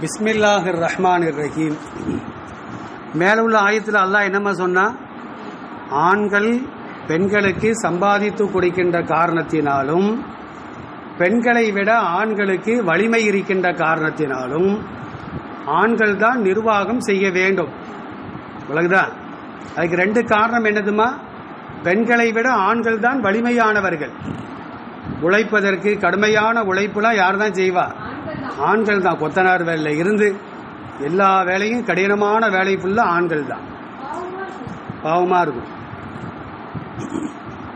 பிஸ்மில்லாஹிர் ரஹ்மான் ரஹீம் மேலே உள்ள ஆயத்தில் அல்லாஹ் என்னம்மா சொன்னா? ஆண்கள் பெண்களுக்கு சம்பாதித்து கொடுக்கின்ற காரணத்தினாலும் பெண்களை விட ஆண்களுக்கு வலிமை இருக்கின்ற காரணத்தினாலும் ஆண்கள் தான் நிர்வாகம் செய்ய வேண்டும். உலகுதான் அதுக்கு ரெண்டு காரணம் என்னதுமா? பெண்களை விட ஆண்கள் தான் வலிமையானவர்கள். உழைப்பதற்கு கடுமையான உழைப்புலாம் யார் தான் செய்வா? ஆண்கள் தான். கொத்தனார் வேலையில் இருந்து எல்லா வேலையும் கடினமான வேலை ஃபுல்லாக ஆண்கள் தான். பாவமாக இருக்கும்.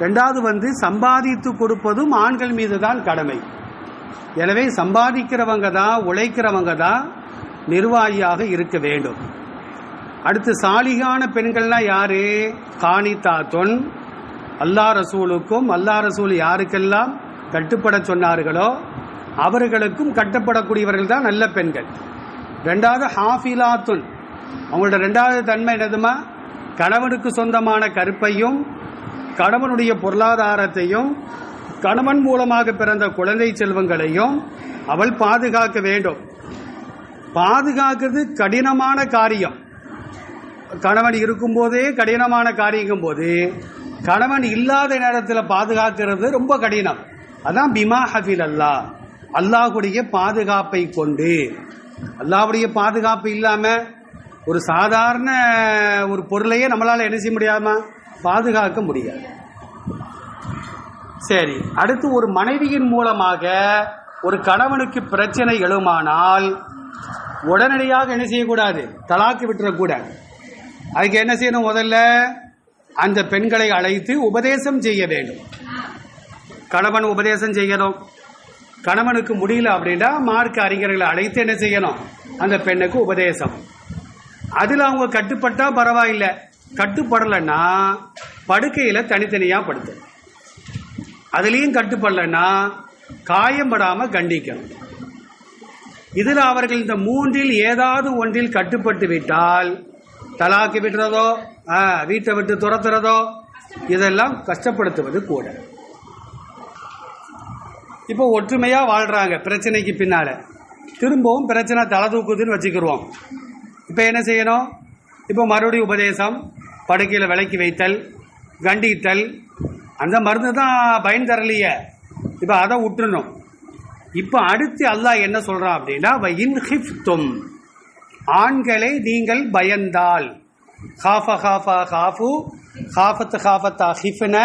ரெண்டாவது வந்து சம்பாதித்து கொடுப்பதும் ஆண்கள் மீது தான் கடமை. எனவே சம்பாதிக்கிறவங்க தான் உழைக்கிறவங்க தான் நிர்வாகியாக இருக்க வேண்டும். அடுத்து சாலிகான பெண்கள்னா யாரு? காணித்தாத்தொன் அல்லா ரசூலுக்கும் அல்லா ரசூல் யாருக்கெல்லாம் கட்டுப்பட சொன்னார்களோ அவர்களுக்கும் கட்டப்படக்கூடியவர்கள் தான் நல்ல பெண்கள். ரெண்டாவது ஹாஃபிலாத்துன். அவங்களோட ரெண்டாவது தன்மை என்னதுமா? கணவனுக்கு சொந்தமான கருப்பையும் கணவனுடைய பொருளாதாரத்தையும் கணவன் மூலமாக பிறந்த குழந்தை செல்வங்களையும் அவள் பாதுகாக்க வேண்டும். பாதுகாக்கிறது கடினமான காரியம். கணவன் இருக்கும்போதே கடினமான காரியங்கும் போது கணவன் இல்லாத நேரத்தில் பாதுகாக்கிறது ரொம்ப கடினம். அதான் பிமா ஹஃபில் அல்லா அல்லாஹுடைய பாதுகாப்பை கொண்டு. அல்லாஹுடைய பாதுகாப்பு இல்லாமல் ஒரு சாதாரண ஒரு பொருளையே நம்மளால் என்ன செய்ய முடியாமா பாதுகாக்க முடியாது. சரி அடுத்து ஒரு மனைவியின் மூலமாக ஒரு கணவனுக்கு பிரச்சனை எழுமானால் உடனடியாக என்ன செய்யக்கூடாது? தலாக்கு விட்டுறக்கூடாது. அதுக்கு என்ன செய்யணும் முதல்ல? அந்த பெண்களை அழைத்து உபதேசம் செய்ய வேண்டும். கணவன் உபதேசம் செய்யணும். கணவனுக்கு முடியல அப்படின்னா மார்க்க அறிஞர்களை அழைத்து என்ன செய்யணும்? அந்த பெண்ணுக்கு உபதேசம். அதில் அவங்க கட்டுப்பட்டா பரவாயில்லை. கட்டுப்படலைன்னா படுக்கையில் தனித்தனியாக படுத்து. அதுலேயும் கட்டுப்படலைன்னா காயம்படாமல் கண்டிக்கணும். இதில் அவர்கள் இந்த மூன்றில் ஏதாவது ஒன்றில் கட்டுப்பட்டு விட்டால் தலாக்கி விடுறதோ ஆ, வீட்டை விட்டு துரத்துறதோ இதெல்லாம் கஷ்டப்படுத்துவது கூட. இப்போ ஒற்றுமையாக வாழ்கிறாங்க பிரச்சனைக்கு பின்னால். திரும்பவும் பிரச்சனை தலை தூக்குதுன்னு வச்சுக்கிருவோம். இப்போ என்ன செய்யணும்? இப்போ மறுபடியும் உபதேசம் படுக்கையில் விலக்கி வைத்தல் கண்டித்தல். அந்த மருந்து தான் பயன் தரலையே. இப்போ அதை விட்டுறணும் இப்போ அடுத்து அல்லாஹ் என்ன சொல்கிறான் அப்படின்னா இன் ஹிஃப்தும். ஆண்களை நீங்கள் பயந்தால். Half ஹாஃபா half. ஹாஃபத்து ஹாஃபத்தா ஹிஃப்ன.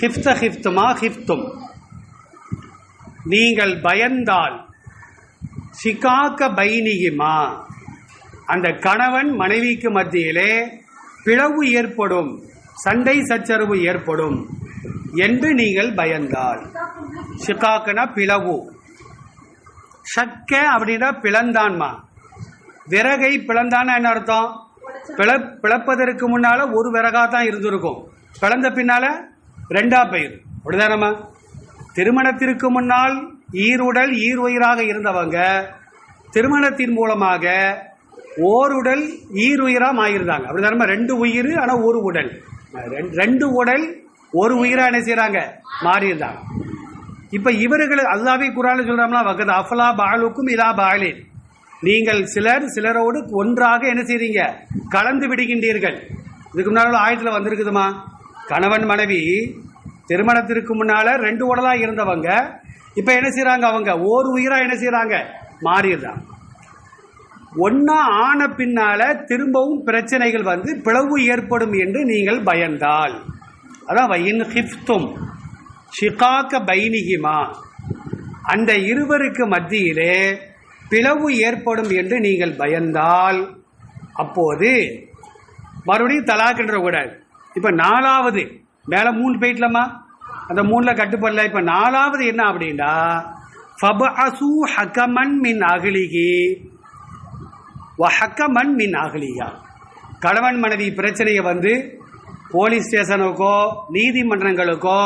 ஹிஃப்த ஹிஃப்துமா ஹிஃப்தும். நீங்கள் பயந்தால் சிகாக்க பைனிகிமா. அந்த கணவன் மனைவிக்கு மத்தியிலே பிளவு ஏற்படும் சண்டை சச்சரவு ஏற்படும் என்று நீங்கள் பயந்தால். ஷிகாக்குனா பிளவு. ஷக்க அப்படின்னா பிளந்தான்மா. விறகை பிளந்தான்னு என்ன அர்த்தம்? பிள பிளப்பதற்கு முன்னால ஒரு விறகா தான் இருந்திருக்கும். பிளந்த பின்னால ரெண்டா பயிர் அப்படிதானம்மா? திருமணத்திற்கு முன்னால் ஈருடல் ஈர் உயிராக இருந்தவங்க திருமணத்தின் மூலமாக ஓருடல் ஈருயிராக அப்படி தரும ரெண்டு உயிர் ஆனால் ஒரு உடல். ரெண்டு- ரெண்டு உடல் ஒரு உயிராக என்ன செய்கிறாங்க மாறியிருந்தாங்க. இப்போ இவர்கள் அல்லாவே குரான் சொல்கிறோம்னா வகத் அஃபலா பாலுக்கும் இலா பாலின். நீங்கள் சிலர் சிலரோடு ஒன்றாக என்ன செய்கிறீங்க கலந்து விடுகின்றீர்கள். இதுக்கு முன்னால் ஆயத்தில் வந்திருக்குதுமா? கணவன் மனைவி திருமணத்திற்கு முன்னால் ரெண்டு உடலா இருந்தவங்க. இப்போ என்ன செய்கிறாங்க அவங்க? ஓர் உயிராக என்ன செய்கிறாங்க மாறிடுறாங்க. ஒன்றா ஆன பின்னால் திரும்பவும் பிரச்சனைகள் வந்து பிளவு ஏற்படும் என்று நீங்கள் பயந்தால். அதான் வயின் ஹிஃப்தும் ஷிகாக்க பைனிகிமா அந்த இருவருக்கு மத்தியிலே பிளவு ஏற்படும் என்று நீங்கள் பயந்தால் அப்போது மறுபடியும் தலாக்குன்ற கூடாது இப்போ நாலாவது மேலே மூணு போயிட்டலாமா? அந்த மூணில் கட்டுப்படல. இப்போ நாலாவது என்ன அப்படின்னா ஃபபஅசு ஹக்கமன் மின் அகிலிகி ஹக்கமன் மின் அகலியா கணவன் மனைவி பிரச்சனையை வந்து போலீஸ் ஸ்டேஷனுக்கோ நீதிமன்றங்களுக்கோ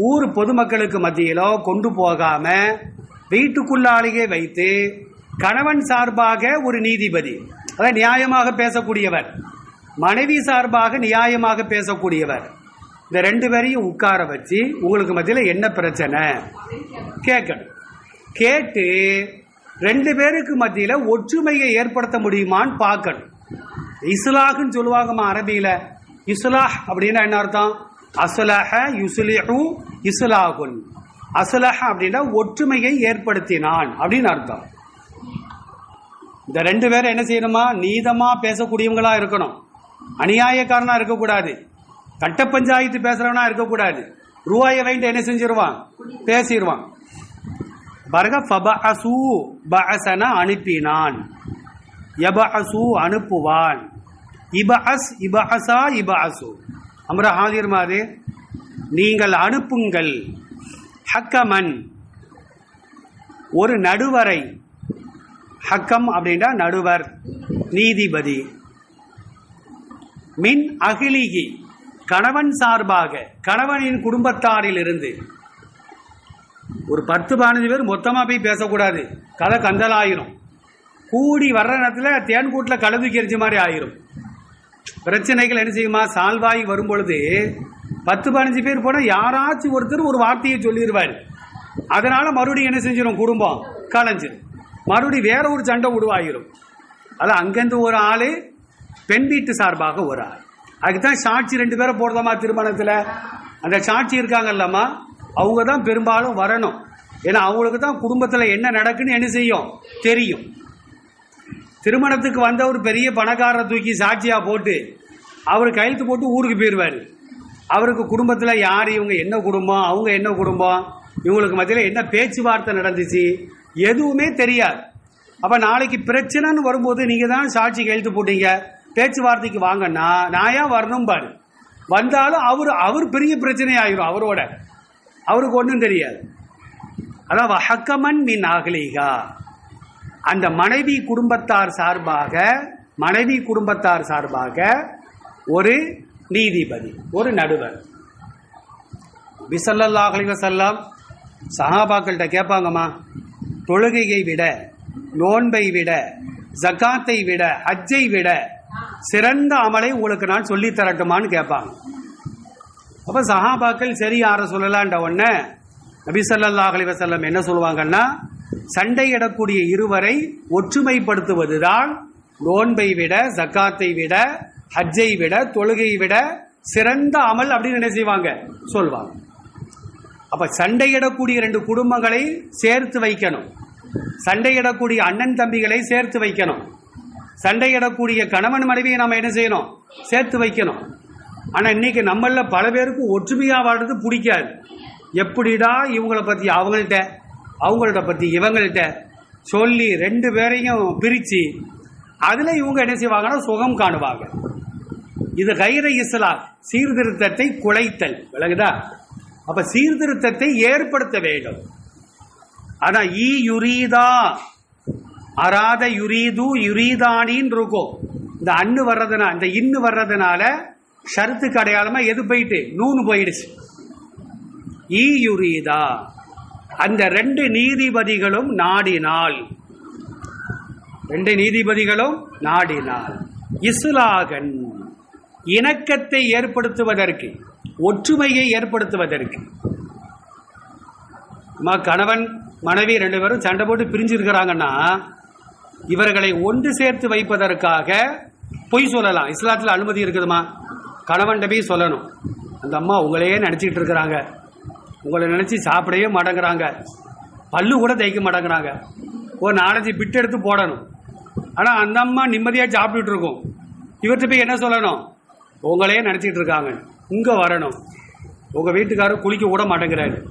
ஊர் பொதுமக்களுக்கு மத்தியிலோ கொண்டு போகாமல் வீட்டுக்குள்ளாலேயே வைத்து கணவன் சார்பாக ஒரு நீதிபதி அதாவது நியாயமாக பேசக்கூடியவர் மனைவி சார்பாக நியாயமாக பேசக்கூடியவர் இந்த ரெண்டு பேரையும் உட்கார வச்சு உங்களுக்கு மத்தியில் என்ன பிரச்சனை? கேட்கணும். கேட்டு ரெண்டு பேருக்கு மத்தியில் ஒற்றுமையை ஏற்படுத்த முடியுமான்னு பார்க்கணும். இஸ்லாஹ்னு சொல்லுவாங்கம்மா அரபியில். இஸ்லாஹ் அப்படின்னா என்ன அர்த்தம்? அசலஹ யுசுலிஹு இஸ்லாஹுன். அசலஹ அப்படின்னா ஒற்றுமையை ஏற்படுத்தினான் அப்படின்னு அர்த்தம். இந்த ரெண்டு பேரும் என்ன செய்யணுமா? நீதமாக பேசக்கூடியவங்களா இருக்கணும். அநியாயக்காரனாக இருக்கக்கூடாது. கட்ட பஞ்சாயத்து பேசுறவனா இருக்கக்கூடாது. ரூபாயை வாங்கிட்டு என்ன செஞ்சிருவான்? பேசிடுவான் பாருங்க ஃபபஅசு பஅசன அனுப்பினான். யபஅசு அனுப்புவான். இபஅஸ் இபஅசா இபஅசு அம்ர ஹாதிர் மாது நீங்கள் அனுப்புங்கள். ஹக்கமன் ஒரு நடுவரை. ஹக்கம் அப்படின்னா நடுவர் நீதிபதி. மின் அகிலிகி. கணவன் சார்பாக கணவனின் குடும்பத்தாரில் இருந்து ஒரு பத்து பதினஞ்சு பேர் மொத்தமாக போய் பேசக்கூடாது. கதை கந்தலாயிரும். கூடி வர்ற நேரத்தில் தேன் கூட்டில் கெரிஞ்ச மாதிரி ஆயிரும். பிரச்சனைகள் என்ன செய்யுமா? சால்வாகி வரும் பொழுது பத்து பதினஞ்சு பேர் போனால் யாராச்சும் ஒருத்தர் ஒரு வார்த்தையை சொல்லிடுவார் அதனால் மறுபடியும் என்ன செஞ்சிடும் குடும்பம் கலைஞ்சிடும் மறுபடியும் வேற ஒரு சண்டை உருவாகிடும் அது அங்கேருந்து ஒரு ஆள் பெண் வீட்டு சார்பாக ஒரு ஆள். அதுக்கு தான் சாட்சி ரெண்டு பேரை போடுறதாமா திருமணத்தில்? அந்த சாட்சி இருக்காங்கல்லம்மா அவங்க தான் பெரும்பாலும் வரணும். ஏன்னா அவங்களுக்கு தான் குடும்பத்தில் என்ன நடக்குன்னு என்ன செய்யும்? தெரியும். திருமணத்துக்கு வந்த ஒரு பெரிய பணக்காரரை தூக்கி சாட்சியாக போட்டு அவர் கையெழுத்து போட்டு ஊருக்கு போயிடுவார் அவருக்கு குடும்பத்தில் யார் இவங்க என்ன குடும்பம் அவங்க என்ன குடும்பம் இவங்களுக்கு மத்தியில் என்ன பேச்சுவார்த்தை நடந்துச்சு எதுவுமே தெரியாது. அப்போ நாளைக்கு பிரச்சனைன்னு வரும்போது நீங்கள் தான் சாட்சி கையெழுத்து போட்டீங்க. பேச்சுவார்த்தைக்கு வாங்கன்னா நான் ஏன் வரணும் பாரு. வந்தாலும் அவர் அவர் பெரிய பிரச்சனை ஆயிரும் அவரோட. அவருக்கு ஒன்றும் தெரியாது. அதான் வஹக்கமன் மின் அகலிகா. அந்த மனைவி குடும்பத்தார் சார்பாக மனைவி குடும்பத்தார் சார்பாக ஒரு நீதிபதி ஒரு நடுவர். பிசல்லாஹ் அலிவசல்லாம் சஹாபாக்கள்கிட்ட கேட்பாங்கம்மா தொழுகையை விட நோன்பை விட ஜக்காத்தை விட ஹஜ்ஜை விட சிறந்த அமலை உங்களுக்கு நான் சொல்லித் தரட்டுமான்னு கேட்பாங்க. அப்போ சஹாபாக்கள் சரி யாரை சொல்லலான்ற உடனே நபிசல்லாஹ் அலிவசல்லம் என்ன சொல்லுவாங்கன்னா சண்டையிடக்கூடிய இருவரை ஒற்றுமைப்படுத்துவதுதான் நோன்பை விட ஜக்காத்தை விட ஹஜ்ஜை விட தொழுகையை விட சிறந்த அமல் அப்படின்னு என்ன செய்வாங்க? சொல்வாங்க. அப்ப சண்டையிடக்கூடிய ரெண்டு குடும்பங்களை சேர்த்து வைக்கணும். சண்டையிடக்கூடிய அண்ணன் தம்பிகளை சேர்த்து வைக்கணும். சண்டையிடக்கூடிய கணவன் மனைவியை நம்ம என்ன செய்யணும்? சேர்த்து வைக்கணும். ஆனால் இன்னைக்கு நம்மள பல பேருக்கு ஒற்றுமையாக வாழ்றது பிடிக்காது. எப்படிடா இவங்களை பற்றி அவங்கள்ட்ட அவங்கள்ட்ட பற்றி இவங்கள்ட்ட சொல்லி ரெண்டு பேரையும் பிரித்து அதில் இவங்க என்ன செய்வாங்கன்னா சுகம் காணுவாங்க. இது கைர இஸ்லா சீர்திருத்தத்தை குலைத்தல். விளங்குதா? அப்போ சீர்திருத்தத்தை ஏற்படுத்த வேண்டும். ஆனால் ஈ யுரீதா அராத யுரீது யுரீதானின்னு இருக்கும். இந்த அன்னு வர்றதுனால இந்த இன்னு வர்றதுனால ஷருத்துக்கு அடையாளமா எது போயிட்டு? நூனு போயிடுச்சு. ஈ யுரீதா. அந்த ரெண்டு நீதிபதிகளும் நாடினால். ரெண்டு நீதிபதிகளும் நாடினால். இஸ்லாகன் இணக்கத்தை ஏற்படுத்துவதற்கு ஒற்றுமையை ஏற்படுத்துவதற்கு. அம்மா, கணவன் மனைவி ரெண்டு பேரும் சண்டை போட்டு பிரிஞ்சிருக்கிறாங்கன்னா இவர்களை ஒன்று சேர்த்து வைப்பதற்காக பொய் சொல்லலாம். இஸ்லாத்தில் அனுமதி இருக்குதுமா? கணவன் போய் சொல்லணும். அந்த அம்மா உங்களையே நினச்சிக்கிட்டு இருக்கிறாங்க. உங்களை நினச்சி சாப்பிடவே மாட்டேங்கிறாங்க. பல்லு கூட தேய்க்க மாட்டேங்கிறாங்க. ஒரு நாலஞ்சு பிட்டு எடுத்து போடணும். ஆனால் அந்த அம்மா நிம்மதியாக சாப்பிட்டுட்டு இருக்கும். இவர்கிட்ட போய் என்ன சொல்லணும்? உங்களையே நினச்சிக்கிட்டு இருக்காங்க. இங்கே வரணும். உங்கள் வீட்டுக்காரர் குளிக்க கூட மாட்டேங்கிறாரு.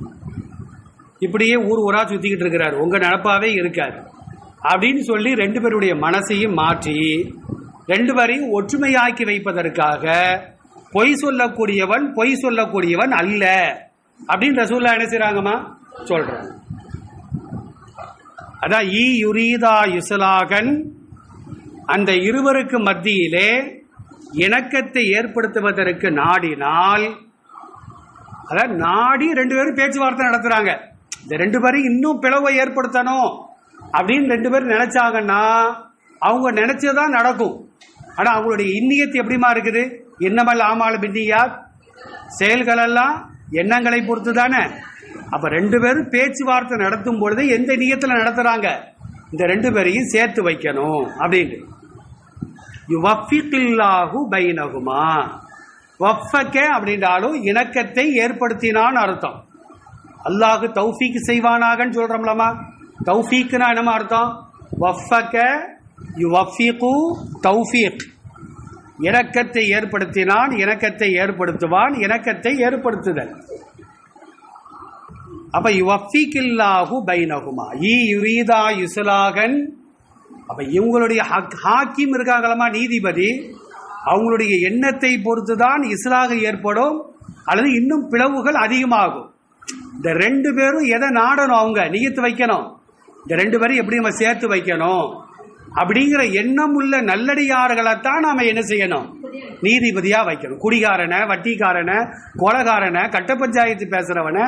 இப்படியே ஊர் ஊராக சுற்றிக்கிட்டு இருக்கிறார். உங்கள் நினப்பாகவே இருக்கார். அப்படின்னு சொல்லி ரெண்டு பேருடைய மனசையும் மாற்றி ரெண்டு பேரையும் ஒற்றுமையாக்கி வைப்பதற்காக பொய் சொல்லக்கூடியவன் பொய் சொல்லக்கூடியவன் அல்ல அப்படின்னு ரசூல்லா என்ன செய்கிறாங்கம்மா சொல்றாங்க. அதான் ஈ யுரீதா யுசலாகன் அந்த இருவருக்கு மத்தியிலே இணக்கத்தை ஏற்படுத்துவதற்கு நாடினால் அதான் நாடி ரெண்டு பேரும் பேச்சுவார்த்தை நடத்துறாங்க. இந்த ரெண்டு பேரும் இன்னும் பிளவை ஏற்படுத்தணும். அப்படின்னு ரெண்டு பேரும் நினைச்சாங்கன்னா அவங்க நினைச்சதான் நடக்கும். ஆனா அவங்களுடைய இன்னியத்து எப்படிமா இருக்குது? இன்னமல் ஆமால பின்னியா செயல்களெல்லாம் எண்ணங்களை பொறுத்து தானே அப்ப ரெண்டு பேரும் பேச்சுவார்த்தை நடத்தும் பொழுது எந்த நியத்துல நடத்துறாங்க? இந்த ரெண்டு பேரையும் சேர்த்து வைக்கணும் அப்படின்ட்டு யுவஃபிகில்லாஹு பைனகுமா வஃபக்க அப்படின்றாலும் இணக்கத்தை ஏற்படுத்தினான்னு அர்த்தம். அல்லாஹ் தௌஃபீக் செய்வானாகன்னு சொல்றோம்லமா தௌஃபீக்னா என்னமா அர்த்தம் வஃபக்க யுவஃபிகு தௌஃபீக். இணக்கத்தை ஏற்படுத்தினான் இணக்கத்தை ஏற்படுத்துவான் இணக்கத்தை ஏற்படுத்துதல். அப்ப யுவஃபிகில்லாஹு பைனகுமா ஈ யுரீதா யுசுலாகன். அப்போ இவங்களுடைய ஹக்- ஹாக்கிம் இருக்காங்களமா நீதிபதி? அவங்களுடைய எண்ணத்தை பொறுத்து தான் இஸ்லாக ஏற்படும் அல்லது இன்னும் பிளவுகள் அதிகமாகும். இந்த ரெண்டு பேரும் எதை நாடணும் அவங்க? நியத்து வைக்கணும். இந்த ரெண்டு பேரும் எப்படி நம்ம சேர்த்து வைக்கணும்? அப்படிங்கிற எண்ணம் உள்ள நல்லடியார்களைத்தான் நாம என்ன செய்யணும்? நீதிபதியா வைக்கணும். குடிகாரனை வட்டிக்காரனை கொலகாரனை கட்ட பஞ்சாயத்து பேசுறவனை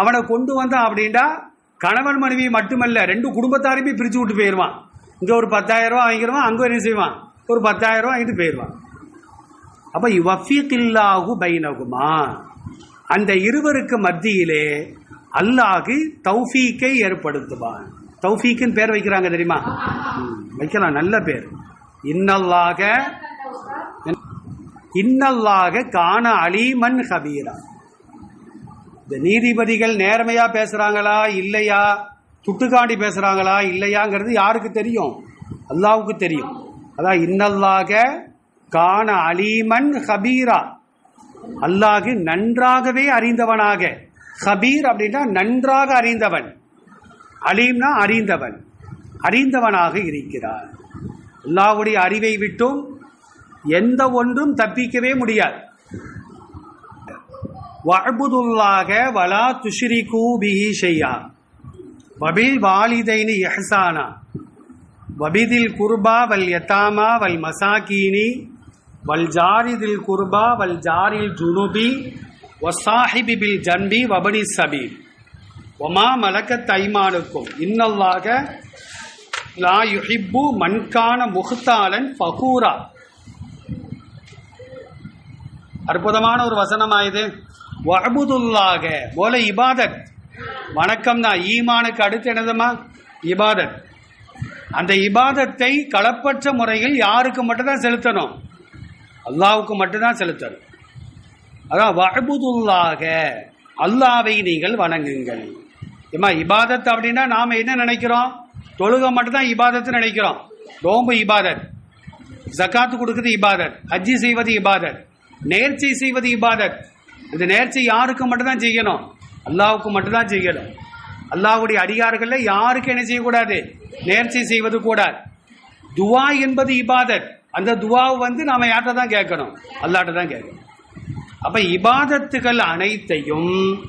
அவனை கொண்டு வந்தான் அப்படின்டா கணவன் மனைவி மட்டுமல்ல ரெண்டு குடும்பத்தாரையுமே பிரிச்சு விட்டு போயிடுவான். இங்க ஒரு பத்தாயிரம் ரூபாய் வாங்கிடுவான் அங்கே என்ன செய்வான்? ஒரு பத்தாயிரம் ரூபாய் வாங்கிட்டு போயிடுவான். அப்ப வஃபியத்தில்லாகு பைனகுமா? அந்த இருவருக்கு மத்தியிலே அல்லாஹு தௌஃபீக்கை ஏற்படுத்துவான். தௌஃபீக்குன்னு பேர் வைக்கிறாங்க தெரியுமா? ம், வைக்கலாம் நல்ல பேர். இன்னல்லாக இன்னல்லாக காண அலீமன் ஹபீரா. இந்த நீதிபதிகள் நேர்மையா பேசுறாங்களா இல்லையா? துட்டுக்காண்டி பேசுறாங்களா இல்லையாங்கிறது யாருக்கு தெரியும்? அல்லாவுக்கு தெரியும். அதான் இன்னல்லாக காண அலீமன் ஹபீரா. அல்லாஹு நன்றாகவே அறிந்தவனாக. ஹபீர் அப்படின்னா நன்றாக அறிந்தவன். அலீம்னா அறிந்தவன். அறிந்தவனாக இருக்கிறார் அல்லாஹ்வுடைய அறிவை விட்டும் எந்த ஒன்றும் தப்பிக்கவே முடியாது. வஅபுதுல்லாக வலா துஷ்ரிகூ பிஹி ஷையா. வபில் வாலிதைனி எஹசானா வபிதில் குர்பா வல் எத்தாமா வல் மசாக்கீனி வல் ஜாரிதில் குர்பா வல் ஜாரில் ஜுனுபி. வசாஹிபி பில் ஜன்பி வபனி சபீல் ஒமா மலக்க தைமானுக்கும் இன்னல்லாக லா யுஹிப்பு மன்கான முஹ்தாலன் ஃபகூரா அற்புதமான ஒரு வசனம் இது? வஅபுதுல்லாக போல இபாதத். வணக்கம் தான் ஈமானுக்கு அடுத்து என்னதுமா? இபாதத். அந்த இபாதத்தை களப்பற்ற முறையில் யாருக்கு மட்டும்தான் செலுத்தணும்? அல்லாவுக்கு மட்டும்தான் செலுத்தணும். அதான் வஅபுதுல்லாக. அல்லாவை நீங்கள் வணங்குங்கள். ஏமா இபாதத் அப்படின்னா நாம என்ன நினைக்கிறோம்? தொழுகை மட்டும்தான் இபாதத்து நினைக்கிறோம். நோம்பு இபாதத். ஜக்காத்து கொடுக்குறது இபாதத். ஹஜ்ஜி செய்வது இபாதத். நேர்ச்சி செய்வது இபாதத். இந்த நேர்ச்சி யாருக்கு மட்டும்தான் செய்யணும்? அல்லாவுக்கு மட்டும்தான் செய்யணும். அல்லாஹ்வுடைய அடியார்கள்ல யாருக்கு என்ன செய்யக்கூடாது? நேர்ச்சி செய்வது கூடாது. துவா என்பது இபாதத். அந்த துவாவை வந்து நாம யார்கிட்ட தான் கேட்கணும்? அல்லாட்ட தான் கேட்கணும். அப்ப இபாதத்துகள் அனைத்தையும்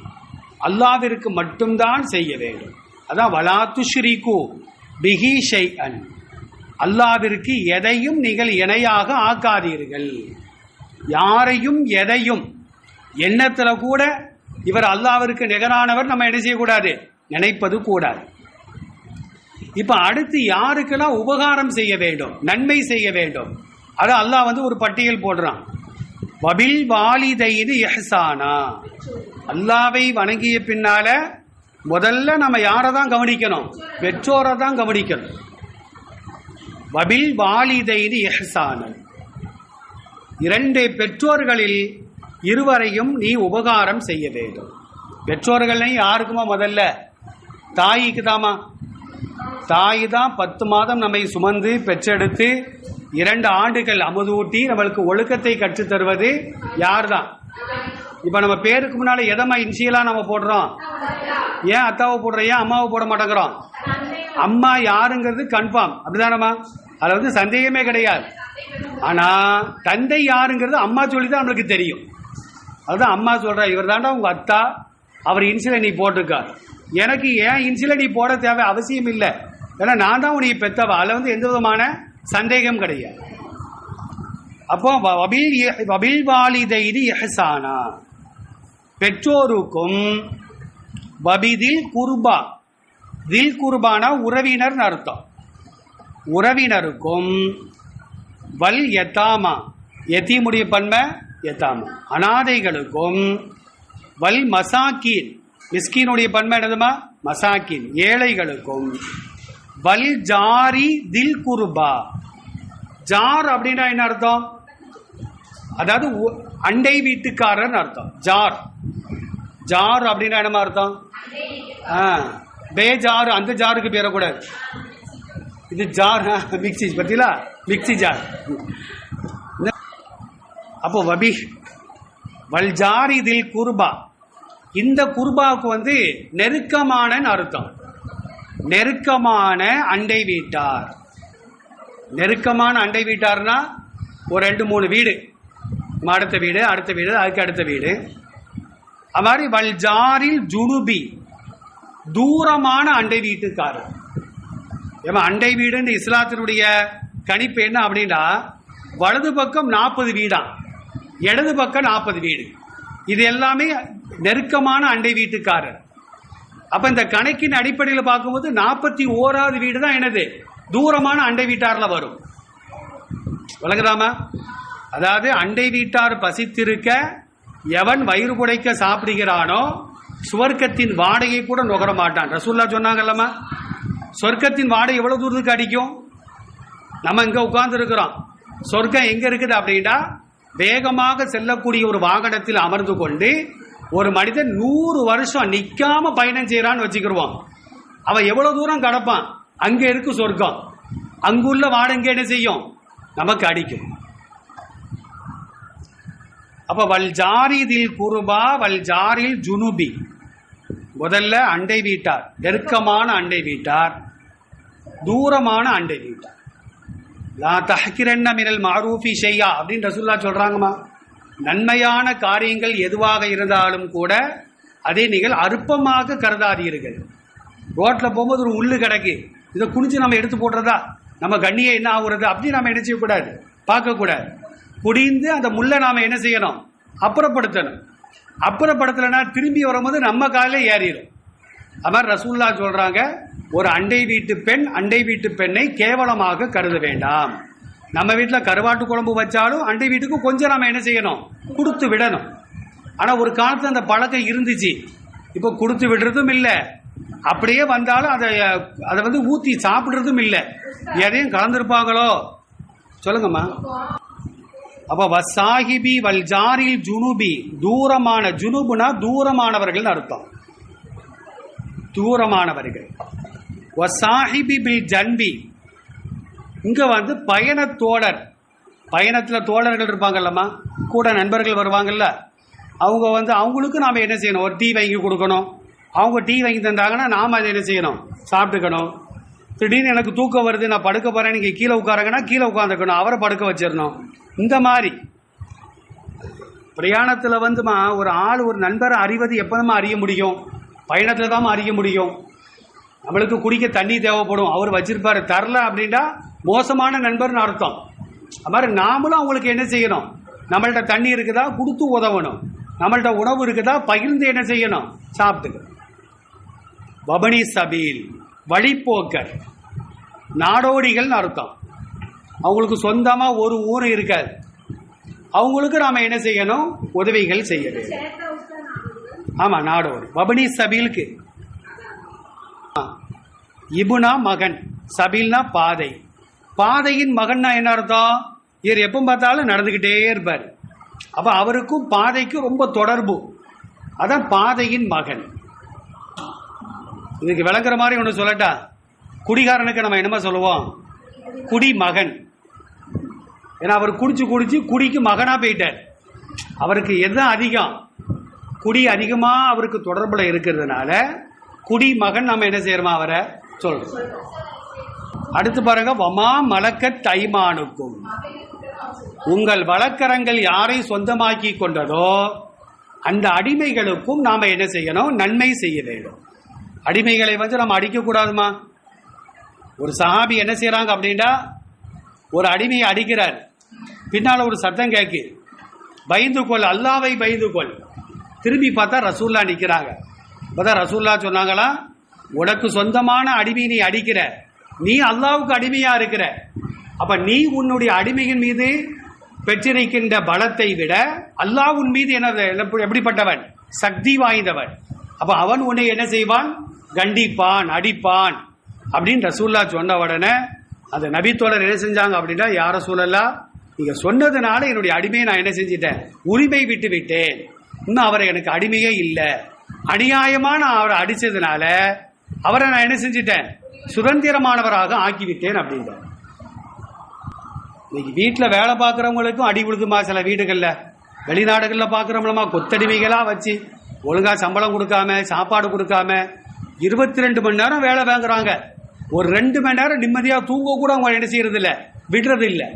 அல்லாவிற்கு மட்டும்தான் செய்ய வேண்டும். அதான் வலாத்து ஸ்ரீகு பிஹி ஷைஅன். அல்லாவிற்கு எதையும் நீங்கள் இணையாக ஆக்காதீர்கள். யாரையும் எதையும் எண்ணத்தில் கூட இவர் அல்லாவிற்கு நிகரானவர் நம்ம என்ன செய்யக்கூடாது? நினைப்பது கூடாது. இப்போ அடுத்து யாருக்கெல்லாம் உபகாரம் செய்ய வேண்டும் நன்மை செய்ய வேண்டும்? அதை அல்லாஹ் வந்து ஒரு பட்டியல் போடுறான். வபில் வாலிதைது எஹசானா. அல்லாவை வணங்கிய பின்னால முதல்ல நம்ம யாரை தான் கவனிக்கணும்? பெற்றோரை தான் கவனிக்கணும். வபில் வாலிதைது எஹ்சானன் இரண்டு பெற்றோர்களில் இருவரையும் நீ உபகாரம் செய்ய வேண்டும். பெற்றோர்களையும் யாருக்குமா முதல்ல? தாய்க்கு தாமா தாய் தான் பத்து மாதம் நம்மை சுமந்து பெற்றெடுத்து இரண்டு ஆண்டுகள் அமுதூட்டி நம்மளுக்கு ஒழுக்கத்தை கற்றுத் தருவது யார் தான் இப்போ நம்ம பேருக்கு முன்னால் எதம்மா இன்சியலாக நம்ம போடுறோம்? ஏன் அத்தாவை போடுறோம் ஏன் அம்மாவை போட மாட்டேங்கிறோம்? அம்மா யாருங்கிறது கன்ஃபார்ம் அப்படிதானம்மா? அதில் வந்து சந்தேகமே கிடையாது. ஆனால் தந்தை யாருங்கிறது அம்மா சொல்லி தான் நம்மளுக்கு தெரியும். அதுதான் அம்மா சொல்கிறா இவர் தாண்டா உங்கள் அத்தா அவர் இன்சில நீ போட்டிருக்கார். எனக்கு ஏன் இன்சில நீ போட தேவை அவசியம் இல்லை. ஏன்னா நான் தான் உனக்கு பெத்தவா அதில் வந்து எந்த விதமான சந்தேகம் கிடையாது. அப்போ வ- வபில் வபில் வாலிதைது எஹசானா பெற்றோருக்கும் வபிதில் குர்பா. தில் குர்பானா உறவினர்னு அர்த்தம். உறவினருக்கும் வல் எத்தாமா எத்தீமுடைய பன்மை எத்தாமா அனாதைகளுக்கும் வல் மசாக்கீன். மிஸ்கீனுடைய பன்மை என்னதுமா? மசாக்கீன். ஏழைகளுக்கும் வல் ஜாரி தில் குருபா. ஜார் அப்படின்னா என்ன அர்த்தம்? அதாவது அண்டை வீட்டுக்காரன் அர்த்தம். ஜார். ஜார் அப்படின்னா என்னமா அர்த்தம்? ஆ பேஜார் அந்த ஜாருக்கு பேரக்கூடாது இது ஜார் ஆ, பார்த்தீங்களா மிக்சி மிக்ஸி ஜார். அப்போ வபி வல் ஜார் இதில் குர்பா. இந்த குர்பாவுக்கு வந்து நெருக்கமான அர்த்தம். நெருக்கமான அண்டை வீட்டார். நெருக்கமான அண்டை வீட்டார்னா ஒரு ரெண்டு மூணு வீடு. அடுத்த வீடு அடுத்த வீடு அதுக்கு அடுத்த வீடு. அது மாதிரி வல்ஜாரில் ஜுனுபி தூரமான அண்டை வீட்டுக்காரர். ஏமா அண்டை வீடுன்னு இஸ்லாத்தினுடைய கணிப்பு என்ன அப்படின்னா வலது பக்கம் நாற்பது வீடாம் இடது பக்கம் நாற்பது வீடு. இது எல்லாமே நெருக்கமான அண்டை வீட்டுக்காரர். அப்போ இந்த கணக்கின் அடிப்படையில் பார்க்கும்போது நாற்பத்தி ஓராவது வீடு தான் என்னது? தூரமான அண்டை வீட்டார்ல வரும். விளங்குதாமா? அதாவது அண்டை வீட்டார் பசித்திருக்க எவன் வயிறு குடைக்க சாப்பிடுகிறானோ சுவர்க்கத்தின் வாடகை கூட நுகர மாட்டான். ரசூல்லா சொன்னாங்கல்லம்மா சொர்க்கத்தின் வாடகை எவ்வளோ தூரத்துக்கு அடிக்கும்? நம்ம இங்கே உட்கார்ந்துருக்கிறோம். சொர்க்கம் எங்கே இருக்குது அப்படின்னா வேகமாக செல்லக்கூடிய ஒரு வாகனத்தில் அமர்ந்து கொண்டு ஒரு மனிதன் நூறு வருஷம் நிற்காம பயணம் செய்கிறான்னு வச்சுக்கிருவோம் அவன் எவ்வளோ தூரம் கடப்பான்? அங்கே இருக்கும் சொர்க்கம். அங்குள்ள வாடகை என்ன செய்யும்? நமக்கு அடிக்கும். அப்ப வல் ஜாரிதில் குருபா வல் ஜாரில் ஜுனுபி. முதல்ல அண்டை வீட்டார். நெருக்கமான அண்டை வீட்டார். தூரமான அண்டை வீட்டார். லா தஹ்கிரன்ன மினல் மாரூஃபி ஷையா அப்படின்னு ரசுல்லா சொல்கிறாங்கம்மா நன்மையான காரியங்கள் எதுவாக இருந்தாலும் கூட அதை நீங்கள் அற்பமாக கருதாதீர்கள். ரோட்டில் போகும்போது ஒரு உள்ளு கிடக்கு. இதை குனிஞ்சு நம்ம எடுத்து போடுறதா? நம்ம கண்ணியை என்ன ஆகுறது? அப்படி நம்ம என்ன செய்யக்கூடாது? பார்க்கக்கூடாது. குடிந்து அந்த முல்லை நாம என்ன செய்யணும்? அப்புறப்படுத்தணும். அப்புறப்படுத்தலைன்னா திரும்பி வரும்போது நம்ம காலில் ஏறிடும் அமர் ரசூல்லா சொல்கிறாங்க ஒரு அண்டை வீட்டு பெண் அண்டை வீட்டு பெண்ணை கேவலமாக கருத வேண்டாம். நம்ம வீட்டில் கருவாட்டு குழம்பு வச்சாலும் அண்டை வீட்டுக்கு கொஞ்சம் நாம என்ன செய்யணும்? கொடுத்து விடணும். ஆனால் ஒரு காலத்தில் அந்த பழக்கம் இருந்துச்சு. இப்போ கொடுத்து விடுறதும் இல்லை. அப்படியே வந்தாலும் அதை அதை வந்து ஊற்றி சாப்பிடுறதும் இல்லை. எதையும் கலந்துருப்பாங்களோ? சொல்லுங்கம்மா. அப்போ வசாஹிபி வல் ஜாரில் ஜுனுபி தூரமான ஜுனுபுனா தூரமானவர்கள் அர்த்தம். தூரமானவர்கள். வசாஹிபி பில் ஜன்பி. இங்க வந்து பயண தோழர். தோழர்கள் இருப்பாங்கல்லம்மா. கூட நண்பர்கள் வருவாங்கல்ல. அவங்க வந்து அவங்களுக்கு நாம் என்ன செய்யணும்? ஒரு டீ வாங்கி கொடுக்கணும். அவங்க டீ வாங்கி தந்தாங்கன்னா நாம அதை என்ன செய்யணும்? சாப்பிட்டுக்கணும். திடீர்னு எனக்கு தூக்கம் வருது நான் படுக்க போறேன் நீங்க கீழே உட்காருங்கன்னா கீழே உட்காந்துக்கணும் அவரை படுக்க வச்சிடணும். இந்த மாதிரி. பிரயாணத்துல வந்துமா ஒரு ஆள் ஒரு நண்பரை அறிவது எப்போதுமா அறிய முடியும்? பயணத்துல தான் அறிய முடியும். நம்மளுக்கு குடிக்க தண்ணி தேவைப்படும். அவர் வச்சிருப்பாரு. தரல அப்படின்னா மோசமான நண்பர்னு அர்த்தம். அது மாதிரி நாமளும் அவங்களுக்கு என்ன செய்யணும்? நம்மள்ட்ட தண்ணி இருக்குதா? கொடுத்து உதவணும். நம்மள்ட்ட உணவு இருக்குதா? பகிர்ந்து என்ன செய்யணும்? சாப்பிட்டுக்கணும். பபனி சபீல் வழிப்போக்கர். நாடோடிகள்னு அர்த்தம். அவங்களுக்கு சொந்தமாக ஒரு ஊர் இருக்காது. அவங்களுக்கு நாம் என்ன செய்யணும்? உதவிகள் செய்ய வேண்டும் ஆமாம் நாடோடி. வபனி சபீலுக்கு. இபுனா மகன். சபீல்னா பாதை. பாதையின் மகன்னா என்ன அர்த்தம்? இவர் எப்போ பார்த்தாலும் நடந்துக்கிட்டே இருப்பார். அப்போ அவருக்கும் பாதைக்கும் ரொம்ப தொடர்பு. அதான் பாதையின் மகன். இதுக்கு விளக்குற மாதிரி ஒன்று சொல்லட்டா? குடிகாரனுக்கு நம்ம என்னமா சொல்லுவோம்? குடிமகன். ஏன்னா அவர் குடிச்சு குடிச்சு குடிக்கு மகனாக போயிட்டார். அவருக்கு எதுதான் அதிகம்? குடி அதிகமாக அவருக்கு தொடர்பில் இருக்கிறதுனால குடிமகன் நம்ம என்ன செய்யறோமா அவரை சொல்றோம். அடுத்து பாருங்க வமா மலக்க தைமானுக்கும். உங்கள் வழக்கரங்கள் யாரை சொந்தமாக்கி கொண்டதோ அந்த அடிமைகளுக்கும் நாம் என்ன செய்யணும்? நன்மை செய்ய வேண்டும். அடிமைகளை வந்து நம்ம அடிக்கக்கூடாதுமா ஒரு சஹாபி என்ன செய்கிறாங்க அப்படின்னா ஒரு அடிமையை அடிக்கிறார். பின்னால் ஒரு சத்தம் கேட்கு. பயந்து கொள் அல்லாவை பயந்து கொள். திரும்பி பார்த்தா ரசூல்லா நிற்கிறாங்க பார்த்தா ரசூல்லா சொன்னாங்களா உனக்கு சொந்தமான அடிமை நீ அடிக்கிற. நீ அல்லாவுக்கு அடிமையாக இருக்கிற. அப்போ நீ உன்னுடைய அடிமையின் மீது பெற்றிருக்கின்ற பலத்தை விட அல்லாஹ் உன் மீது என்ன எப்படி- எப்படிப்பட்டவன்? சக்தி வாய்ந்தவன். அப்போ அவன் உன்னை என்ன செய்வான்? கண்டிப்பான் அடிப்பான். அப்படின்னு ரசூல்லா சொன்ன உடனே அந்த நபித்தோழர் என்ன செஞ்சாங்க அப்படின்னா யார சூழல்லா நீங்க சொன்னதுனால என்னுடைய அடிமையை நான் என்ன செஞ்சிட்டேன்? உரிமை விட்டு விட்டேன். இன்னும் அவரை எனக்கு அடிமையே இல்லை. அநியாயமா நான் அவரை அடிச்சதுனால அவரை நான் என்ன செஞ்சிட்டேன்? சுதந்திரமானவராக ஆக்கிவிட்டேன் அப்படின்ற இன்னைக்கு வீட்டில் வேலை பார்க்குறவங்களுக்கும் அடி விழுதுமா சில வீடுகளில்? வெளிநாடுகளில் பார்க்குறவங்களமா கொத்தடிமைகளாக வச்சு ஒழுங்காக சம்பளம் கொடுக்காம சாப்பாடு கொடுக்காம இருபத்தி ரெண்டு மணி நேரம் வேலை வாங்குறாங்க. ஒரு ரெண்டு மணி நேரம் நிம்மதியாக தூங்க கூட அவங்க என்ன செய்யறது இல்லை விடுறது இல்லை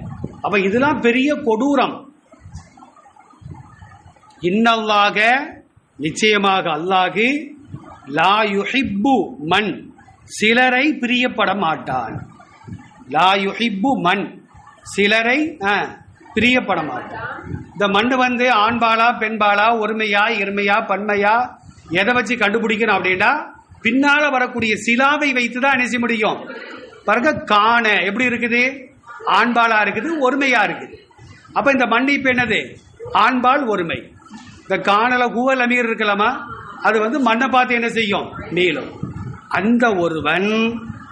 அப்போ இதெல்லாம் பெரிய கொடூரம். இன்னல்லாக நிச்சயமாக அல்லாஹு லா யுஹிப்பு மண் சிலரை பிரியப்பட மாட்டான். லா யுஹிப்பு மண் சிலரை ஆ, பிரியப்பட மாட்டான். இந்த மண் வந்து ஆண்பாலா பெண்பாலா ஒருமையா இருமையா பன்மையா எதை வச்சு கண்டுபிடிக்கணும் அப்படின்னா பின்னால வரக்கூடிய சிலாவை வைத்து தான் என்ன செய்ய முடியும்? பாருங்க காண. எப்படி இருக்குது? ஆண்பாலா இருக்குது ஒருமையா இருக்குது. அப்ப இந்த மன்னிப்பு என்னது? ஆண்பால் ஒருமை. இந்த காணல கூவல் அமீர் இருக்கலாமா? அது வந்து மண்ணை பார்த்து என்ன செய்யும்? நீளும். அந்த ஒருவன்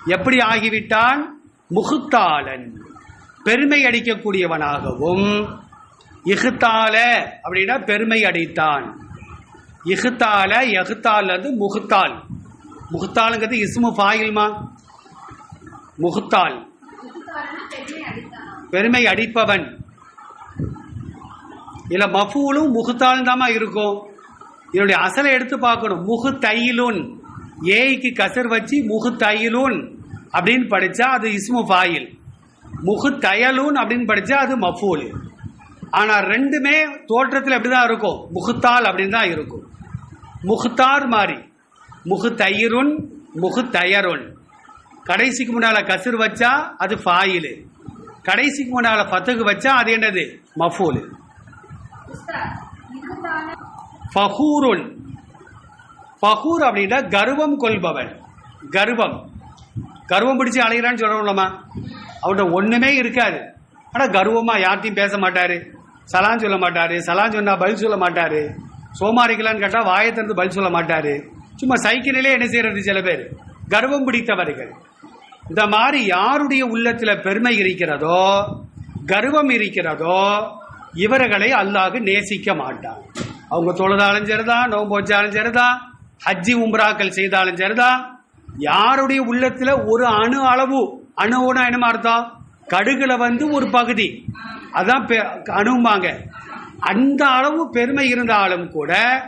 எப்படி ஆகிவிட்டான்? முகுத்தாளன். பெருமை அடிக்கக்கூடியவனாகவும் இகுத்தால அப்படின்னா பெருமை அடித்தான். இகுத்தால எகுத்தால் வந்து முகுத்தாள். முகுத்தாளுங்கிறது இஸ்மு ஃபாயில்மா? முகத்தாள். பெருமை அடிப்பவன். இல்லை மஃபூலும் முகத்தாலும் தாமா இருக்கும். இதனுடைய அசலை எடுத்து பார்க்கணும். முகு தையிலுன் ஏய்க்கு கசர் வச்சு முகு தையிலுன் அப்படின்னு படித்தா அது இஸ்மு ஃபாயில். முகு தயலூன் அப்படின்னு படித்தா அது மஃபூல். ஆனால் ரெண்டுமே தோற்றத்தில் எப்படிதான் இருக்கும்? முகுத்தால் அப்படின்னு தான் இருக்கும். முகுத்தார் மாதிரி. முகு தயிருன் முகு தயருன் கடைசிக்கு முன்னால் கசிர் வச்சா அது ஃபாயிலு. கடைசிக்கு முன்னால் பத்துக்கு வச்சா அது என்னது? மஃபூல். ஃபஹூருன். ஃபஹூர் அப்படின்னா கர்வம் கொள்பவன். கர்வம். கர்வம் பிடிச்சி அலைகிறான்னு சொல்கிறோம்லம்மா அவர்கிட்ட ஒன்றுமே இருக்காது. ஆனால் கர்வமாக யார்ட்டையும் பேச மாட்டார். சலான் சொல்ல மாட்டார். சலான் சொன்னால் பதில் சொல்ல மாட்டார். சோமாரிக்கலான்னு கேட்டால் வாயை திறந்து பதில் சொல்ல மாட்டார். சும்மா சைக்கிளிலே என்ன செய்யறது சில பேர்? கர்வம் பிடித்தவர்கள். இந்த மாதிரி யாருடைய உள்ளத்தில் பெருமை இருக்கிறதோ கர்வம் இருக்கிறதோ இவர்களை அல்லாஹ் நேசிக்க மாட்டான். அவங்க தொழுதாலும் சரிதான் நோன்பு வச்சாலும் சரிதான் ஹஜ்ஜி உம்ராக்கள் செய்தாலும் சரிதான். யாருடைய உள்ளத்தில் ஒரு அணு அளவு அணுனா என்ன அர்த்தம்? கடுகுல வந்து ஒரு பகுதி. அதான் பெ- அந்த அளவு பெருமை இருந்தாலும் கூட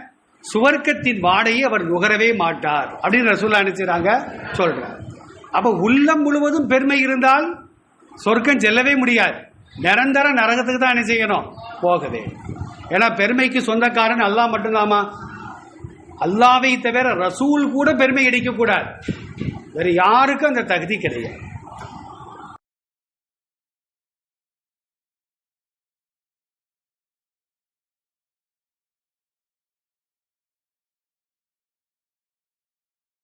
சுவர்க்கத்தின் வாடையை அவர் நுகரவே மாட்டார். அப்படின்னு ரசூல்லா நினைச்சாங்க சொல்றாங்க அப்ப உள்ளம் முழுவதும் பெருமை இருந்தால் சொர்க்கம் செல்லவே முடியாது. நிரந்தர நரகத்துக்கு தான் என்ன செய்யணும்? போகவே ஏன்னா பெருமைக்கு சொந்தக்காரன் அல்லாஹ் மட்டும்தாமா அல்லாவை தவிர ரசூல் கூட பெருமை அடிக்கக்கூடாது. வேறு வேற யாருக்கும் அந்த தகுதி கிடையாது.